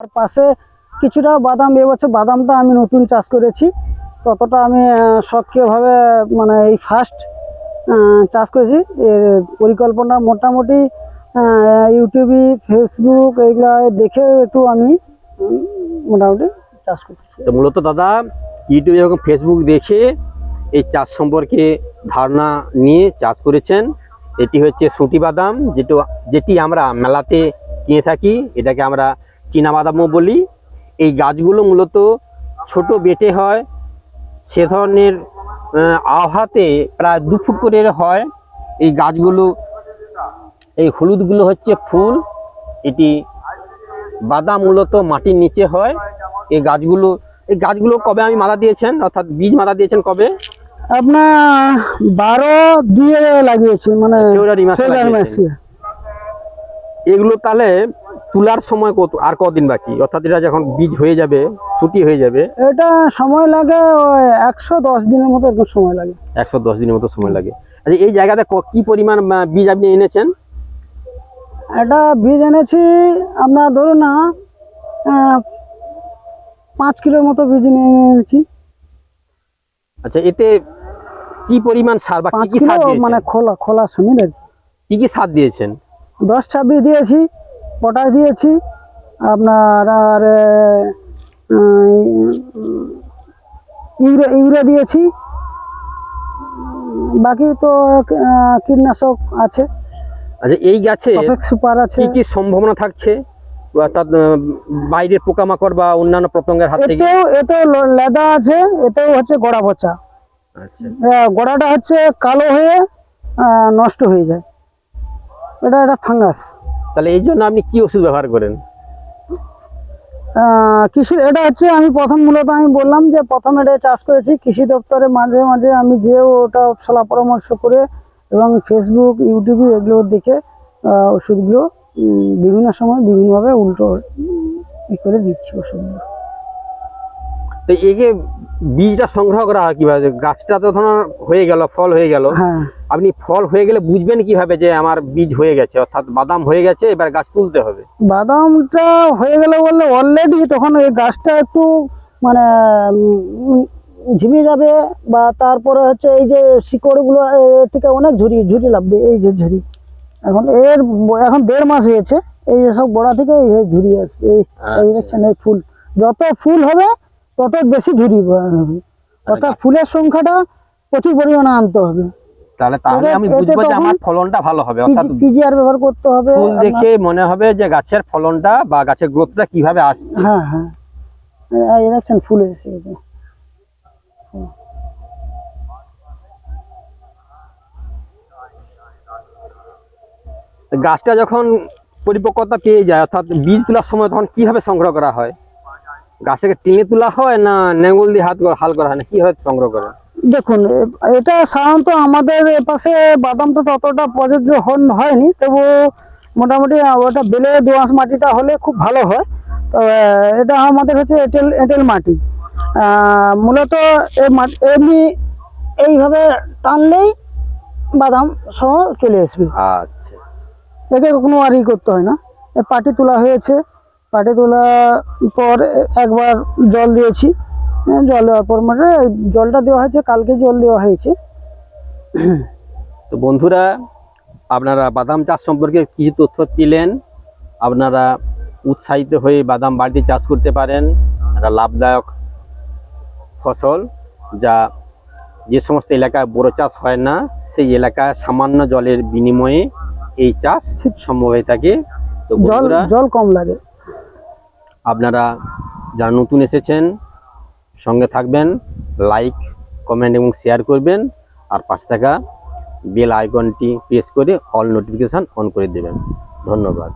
আর পাশে কিছুটা বাদাম এবছর বাদামটা আমি নতুন চাষ করেছি। ততটা আমি সক্রিয়ভাবে মানে এই ফার্স্ট চাষ করেছি। এর পরিকল্পনা মোটামুটি ইউটিউবে ফেসবুক এগুলা দেখে একটু আমি মোটামুটি চাষ করতেছি তো মূলত দাদা ইউটিউবে এবং ফেসবুক দেখে এই চাষ সম্পর্কে ধারণা নিয়ে চাষ করেছেন। এটি হচ্ছে সুটি বাদাম, যেটি যেটি আমরা মেলাতে কিনে থাকি। এটাকে আমরা বাদামও বলি এই গাছগুলো মূলত ছোট বেটে হয় সে ধরনের আহাতে প্রায় দু ফুট করে হয়। এই গাছগুলো এই হলুদগুলো হচ্ছে ফুল এটি বাদাম মূলত মাটির নিচে হয়। এই গাছগুলো এই গাছগুলো কবে আমি মালা দিয়েছেন? অর্থাৎ বীজ মালা দিয়েছেন কবে? আপনার বারো দিয়ে লাগিয়েছি মানে ফেব্রুয়ারি মাসে। এগুলো তাহলে তোলার সময় কত আর কদিন বাকি? অর্থাৎ এটা যখন বীজ হয়ে যাবে ছুটি হয়ে যাবে এটা সময় লাগে একশো দশ দিনের মতো এরকম সময় লাগে। একশো দশ দিনের মতো সময় লাগে। আচ্ছা এই জায়গাতে ক- পরিমাণ বীজ আপনি এনেছেন? এটা বীজ এনেছি আপনার ধরুন না পাঁচ কিলোর মতো বীজ নিয়ে এনেছি। আচ্ছা এতে কি পরিমাণ সার বা কি সার মানে খোলা খোলা কি। কি কি সার দিয়েছেন? দশ ছাব্বিশ দিয়েছি। পটাশ দিয়েছি। আপনার আর ইউরিয়া ইউরিয়া দিয়েছি। বাকি তো কীটনাশক আছে। আচ্ছা এই গাছে সুপার আছে। কি সম্ভাবনা থাকছে? বাইরের পোকামাকড় বা অন্যান্য পতঙ্গের হাত থেকে? এতেও এতেও লেদা আছে এতেও হচ্ছে গোড়া পচা। আচ্ছা। গোড়াটা হচ্ছে কালো হয়ে নষ্ট হয়ে যায়। এটা এটা ফাঙ্গাস। তাহলে এই জন্য আপনি কি ওষুধ ব্যবহার করেন? কৃষি, এটা হচ্ছে আমি প্রথম মূলত আমি বললাম যে প্রথম এটা চাষ করেছি। কৃষি দপ্তরে মাঝে মাঝে আমি যেও ওটা সলা পরামর্শ করে এবং ফেসবুক ইউটিউবে এগুলো দেখে ওষুধগুলো বিভিন্ন সময় বিভিন্নভাবে উল্টো ই করে দিচ্ছি ওষুধগুলো। তো এই যে বীজটা সংগ্রহ করা হয় কীভাবে? গাছটা তো ধরুন হয়ে গেল ফল হয়ে গেল। হ্যাঁ। আপনি ফল হয়ে গেলে বুঝবেন কীভাবে যে আমার বীজ হয়ে গেছে? অর্থাৎ বাদাম হয়ে গেছে এবার গাছ তুলতে হবে। বাদামটা হয়ে গেলে বললে অলরেডি তখন ওই গাছটা একটু মানে ঝিমে যাবে বা তারপরে হচ্ছে এই যে শিকড়গুলো থেকে অনেক ঝুরি ঝুরি লাগবে এই যে ঝুরি এখন এর এখন দেড় মাস হয়েছে এই যে সব গোড়া থেকে এই আসবে এই এই আচ্ছা। দেখছেন এই ফুল। যত ফুল হবে তত বেশি ঝুরি হবে অর্থাৎ ফুলের সংখ্যাটা প্রচুর পরিমাণে আনতে হবে। তাহলে তাহলে আমি বুঝব যে আমার ফলনটা ভালো হবে অর্থাৎ পিজিআর ব্যবহার করতে হবে ফুল দেখে মনে হবে যে গাছের ফলনটা বা গাছের গ্রোথটা কীভাবে আসছে। হ্যাঁ হ্যাঁ। এই- এই দেখছেন ফুল এসে গাছটা যখন পরিপক্কতা পেয়ে যায় অর্থাৎ বীজ তোলার সময় তখন কীভাবে সংগ্রহ করা হয়? গাছটাকে টেনে তোলা হয় না নেঙ্গল দিয়ে হাত হাল করা হয় না? কি হয় সংগ্রহ করা? দেখুন এটা সাধারণত আমাদের এপাশে বাদামটা ততটা প্রযোজ্য হন- হয়নি তবু মোটামুটি ওটা বেলে দোআঁশ মাটিটা হলে খুব ভালো হয়। তো এটা আমাদের হচ্ছে এঁটেল এঁটেল মাটি। মূলত এই মাটি এমনি এইভাবে টানলেই বাদাম সহ চলে আসবে। আচ্ছা। একে কোনো আর ই করতে হয় না। পাটি তোলা হয়েছে। পাটি তোলার পর একবার জল দিয়েছি। হ্যাঁ, জল দেওয়ার পর মানে জলটা দেওয়া হয়েছে কালকে জল দেওয়া হয়েছে। তো বন্ধুরা আপনারা বাদাম চাষ সম্পর্কে কিছু তথ্য পেলেন আপনারা উৎসাহিত হয়ে বাদাম বাড়িতে চাষ করতে পারেন। একটা লাভদায়ক ফসল যা যে সমস্ত এলাকায় বড় চাষ হয় না সেই এলাকায় সামান্য জলের বিনিময়ে এই চাষ সম্ভব হয়ে থাকে। জল কম লাগে। আপনারা যা নতুন এসেছেন, সঙ্গে থাকবেন লাইক কমেন্ট এবং শেয়ার করবেন, আর পাঁচ টাকা বেল আইকনটি প্রেস করে অল নোটিফিকেশান অন করে দেবেন। ধন্যবাদ।